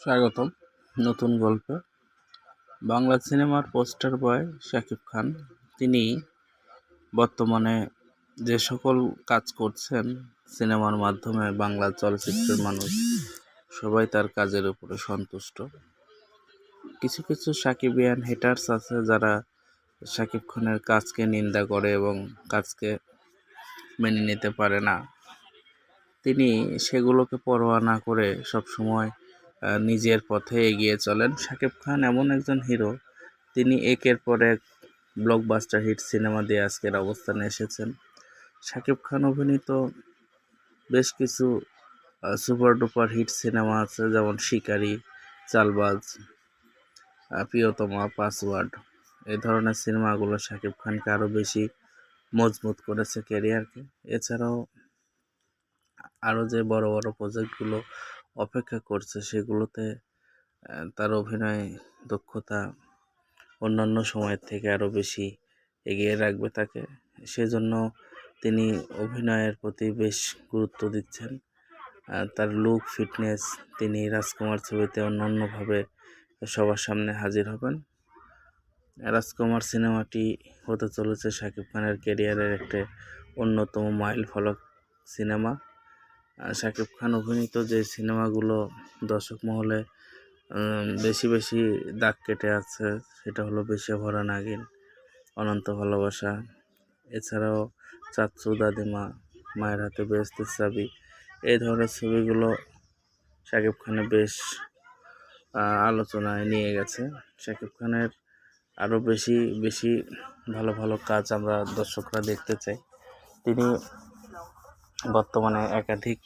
স্বাগতম নতুন গল্পে। বাংলা সিনেমার পোস্টার বয় শাকিব খান, তিনি বর্তমানে যে সকল কাজ করছেন সিনেমার মাধ্যমে বাংলা চলচ্চিত্রের মানুষ, সবাই তার কাজের উপরে সন্তুষ্ট। কিছু কিছু সাকিবিয়ান হেটার্স আছে যারা শাকিব খানের কাজকে নিন্দা করে এবং কাজকে মেনে নিতে পারে না। তিনি সেগুলোকে পরোয়া না করে সবসময় নিজের পথে এগিয়ে চলেন। শাকিব খান এমন একজন হিরো তিনি একের পর এক ব্লকবাস্টার হিট সিনেমা দিয়ে আজকের অবস্থানে এসেছেন। শাকিব খান অভিনীত বেশ কিছু সুপার ডুপার হিট সিনেমা আছে, যেমন শিকারি, চালবাজ প্রিয়তমা, পাসওয়ার্ড। এই ধরনের সিনেমাগুলো শাকিব খানকে আরও বেশি মজবুত করেছে ক্যারিয়ারকে এছাড়াও আরও যে বড় বড় প্রজেক্টগুলো অপেক্ষা করছে সেগুলোতে তার অভিনয় দক্ষতা অন্যান্য সময়ের থেকে আরও বেশি এগিয়ে রাখবে তাকে। সেজন্য তিনি অভিনয়ের প্রতি বেশ গুরুত্ব দিচ্ছেন। তার লুক ফিটনেস তিনি রাজকুমার ছবিতে অন্যান্যভাবে সবার সামনে হাজির হবেন। রাজকুমার সিনেমাটি হতে চলেছে শাকিব খানের কেরিয়ারের একটি অন্যতম মাইল ফলক সিনেমা। শাকিব খান অভিনীত যে সিনেমাগুলো দর্শক মহলে বেশি বেশি দাগ কেটে আছে, সেটা হলো বেশে ভরা নাগিন, অনন্ত ভালোবাসা। এছাড়াও চাচ্চু দাদিমা, মায়ের হাতে বেহেস্তের চাবি, এই ধরনের ছবিগুলো শাকিব খানের বেশ আলোচনায় নিয়ে গেছে। শাকিব খানের আরও বেশি বেশি ভালো ভালো কাজ আমরা দর্শকরা দেখতে চাই। তিনি বর্তমানে একাধিক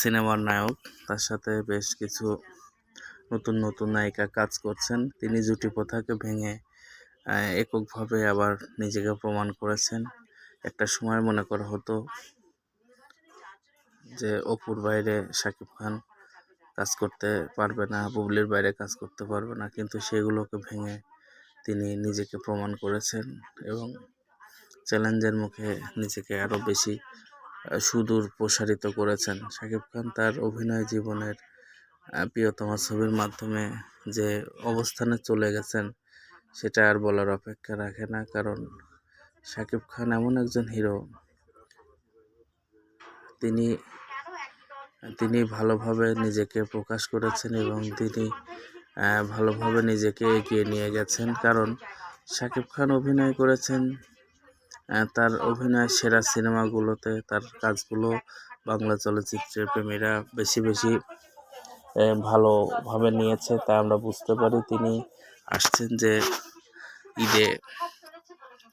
সিনেমার নায়ক, তার সাথে বেশ কিছু নতুন নতুন নায়িকা কাজ করছেন। তিনি জুটি প্রথাকে ভেঙে এককভাবে আবার নিজেকে প্রমাণ করেছেন। একটা সময় মনে করা হতো যে অপুর বাইরে শাকিব খান কাজ করতে পারবে না, বুবলির বাইরে কাজ করতে পারবে না, কিন্তু সেগুলোকে ভেঙে তিনি নিজেকে প্রমাণ করেছেন এবং চ্যালেঞ্জের মুখে নিজেকে আরও বেশি সুদূর প্রসারিত করেছেন। শাকিব খান তার অভিনয় জীবনের প্রিয়তমা ছবির মাধ্যমে যে অবস্থানে চলে গেছেন, সেটা আর বলার অপেক্ষা রাখে না, কারণ শাকিব খান এমন একজন হিরো। তিনি তিনি ভালোভাবে নিজেকে প্রকাশ করেছেন এবং তিনি ভালোভাবে নিজেকে এগিয়ে নিয়ে গেছেন, কারণ শাকিব খান অভিনয় করেছেন তার অভিনয় সেরা সিনেমাগুলোতে তার কাজগুলো বাংলা চলচ্চিত্রের প্রেমীরা বেশি বেশি ভালোভাবে নিয়েছে তা আমরা বুঝতে পারি। তিনি আসছেন যে ঈদে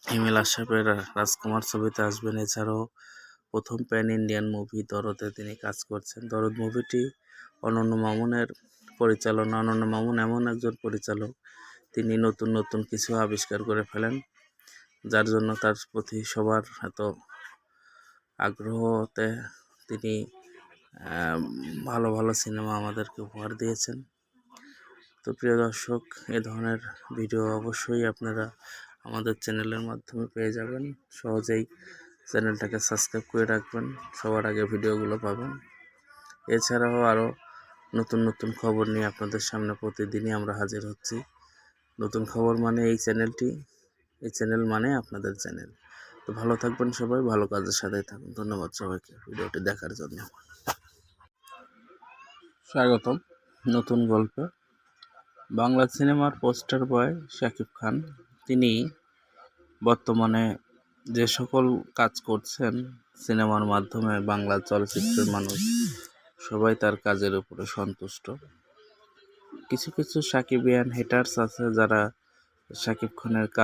হিমেল আশরাফের রাজকুমার ছবিতে আসবেন। এছাড়াও প্রথম প্যান ইন্ডিয়ান মুভি দরদে তিনি কাজ করছেন। দরদ মুভিটি অনন্য মামুনের পরিচালনা, অনন্য মামুন এমন একজন পরিচালক। তিনি নতুন নতুন কিছু আবিষ্কার করে ফেলেন। যার জন্য তার প্রতি সবার এত আগ্রহতে তিনি ভালো ভালো সিনেমা আমাদেরকে উপহার দিয়েছেন। তো প্রিয় দর্শক, এ ধরনের ভিডিও অবশ্যই আপনারা আমাদের চ্যানেলের মাধ্যমে পেয়ে যাবেন। সহজেই চ্যানেলটাকে সাবস্ক্রাইব করে রাখবেন, সবার আগে ভিডিওগুলো পাবেন। এছাড়াও আরও নতুন নতুন খবর নিয়ে আপনাদের সামনে প্রতিদিনই আমরা হাজির হচ্ছি। নতুন খবর মানে এই চ্যানেলটি এই চ্যানেল মানে আপনাদের চ্যানেল। তো ভালো থাকবেন সবাই, ভালো কাজের সাথে থাকুন। ধন্যবাদ সবাইকে ভিডিওটি দেখার জন্য। স্বাগতম নতুন গল্পে। বাংলা সিনেমার পোস্টার বয় শাকিব খান, তিনি বর্তমানে যে সকল কাজ করছেন সিনেমার মাধ্যমে বাংলা চলচ্চিত্রের মানুষ, সবাই তার কাজের উপরে সন্তুষ্ট। কিছু কিছু সাকিবিয়ান হেটার্স আছে যারা শাকিব খানের